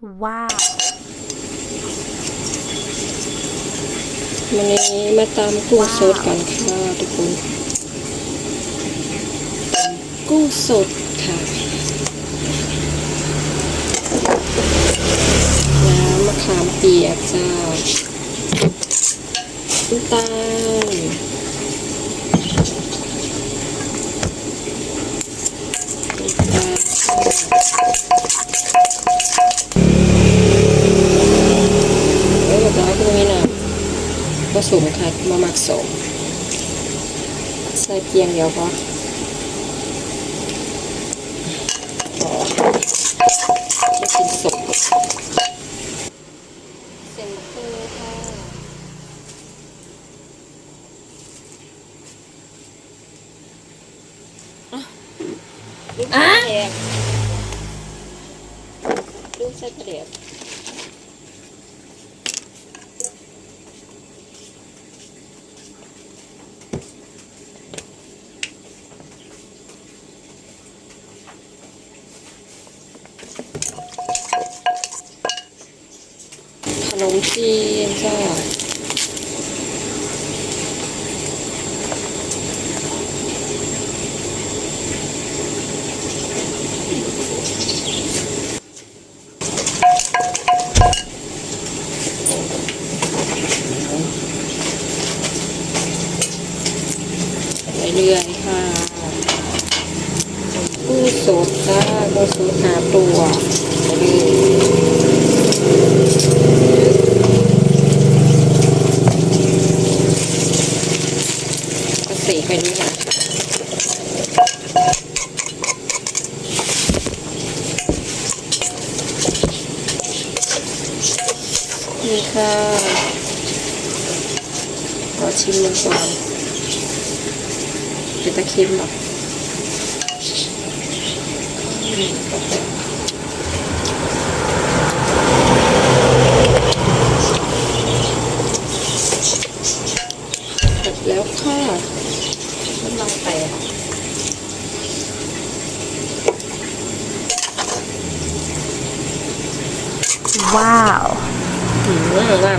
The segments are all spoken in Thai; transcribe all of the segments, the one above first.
ว้าววันนี้มาตามกุ้งสดกันค่ะทุกคนกุ้งสดค่ะน้ำมะขามเปียกจ้าน้ำตาลน้ำตาล เอ้ยบอกแล้วก็ไม่น้ำผสมค่ะมาหมักสมใส่เพียงเดียวพอพอไม่กินสมเส้นมะเขือค่ะอะลูกใส่แดงลูกใส่กระเดียด นมจีนจ้าเรื่อยๆค่ะผู้สดจ้าผู้สดหาตัวเลย ก็สี ไปนี่ค่ะนี่ค่ะขอชิมมันก่อนเป็นตะเค็มหรอเสร็จแล้วค่ะ ลายแตกว้าวอืมว่างว่ากัน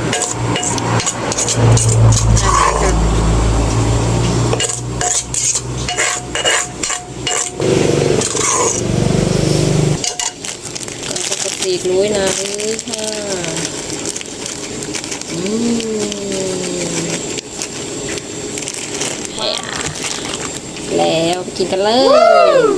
เราก็ตีกลุยนะเลยค่ะอืม แล้วไปกินกันเลย